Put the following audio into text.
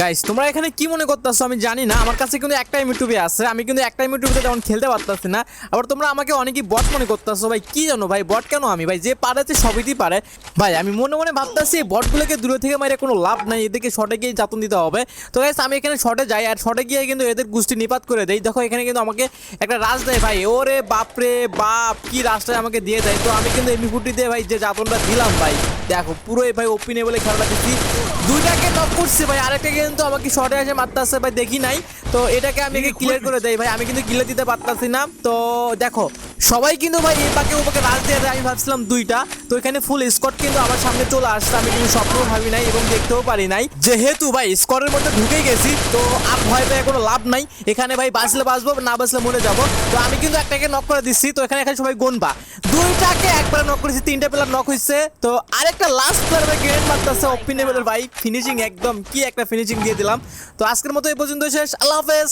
Guys তোমরা এখানে কি মনে করতেছো? আমি জানি না। আমার কাছে কিন্তু একটাই ইউটিউবে আছে। আমি কিন্তু একটাই ইউটিউবে তেমন খেলতে পারতাছি না। আবার তোমরা আমাকে অনেকেই বট মনে করতেছো। ভাই, কি জানো? ভাই বট কেন আমি? ভাই, যে পারেছে সবইতেই পারে। ভাই, আমি মনে মনে ভাবতাছি, এই বটগুলোকে দূরে থেকে মারে কোনো লাভ নাই। এদেরকে শটে গিয়ে যাতন দিতে হবে। তো গাইস আমি এখানে শটে যাই। আর শটে গিয়ে কিন্তু এদের গুষ্টি নিপাত করে দেই। দেখো, এখানে কিন্তু আমাকে একটা রাজ দেয়। ভাই, ওরে বাপরে বাপ! কি রাজটাই আমাকে দিয়ে দেয়। তো আমি কিন্তু এমনি ফুটি দিয়ে, ভাই, যে যাতনটা দিলাম, ভাই। দেখো পুরো ভাই ওপিনে বলে খেলাটা দিচ্ছি দুইটাকে নক করছি, ভাই। আরেকটা কিন্তু আমাকে শর্টে এসে মারতেছে ভাই, দেখি নাই। তো এটাকে আমি ক্লিয়ার করে দেই ভাই, আমি কিন্তু কিলে দিতে পারতাছি না। তো দেখো, সবাই কিন্তু ভাই এই পাকে ওপাকে রাজ দিয়ে দেয়, আমি ভাবছিলাম দুইটা। তো এখানে ফুল স্কট কিন্তু আমার সামনে চলে আসছে, আমি কিন্তু স্বপ্ন ভাবি নাই এবং দেখতেও পারি নাই। যেহেতু ভাই স্কটের মধ্যে ঢুকে গেছি, তো আর ভয় পেয়ে কোনো লাভ নাই। এখানে ভাই বাঁচলে বাঁচবো, না বাঁচলে মরে যাব। তো আমি কিন্তু একটাকে নক করে দিচ্ছি, তো এখানে এখানে সবাই গনবা। দুইটাকে একবার নক করেছে, তিনটা প্লেয়ার নক হয়েছে তো আরেকটা লাস্ট প্লেয়ার গ্রেড মারতেছে ওপিনেবলের ভাই। ফিনিশিং একদম কি একটা ফিনিশিং দিয়ে দিলাম। তো আজকের মতো এই পর্যন্ত শেষ। আল্লাহ হাফেজ।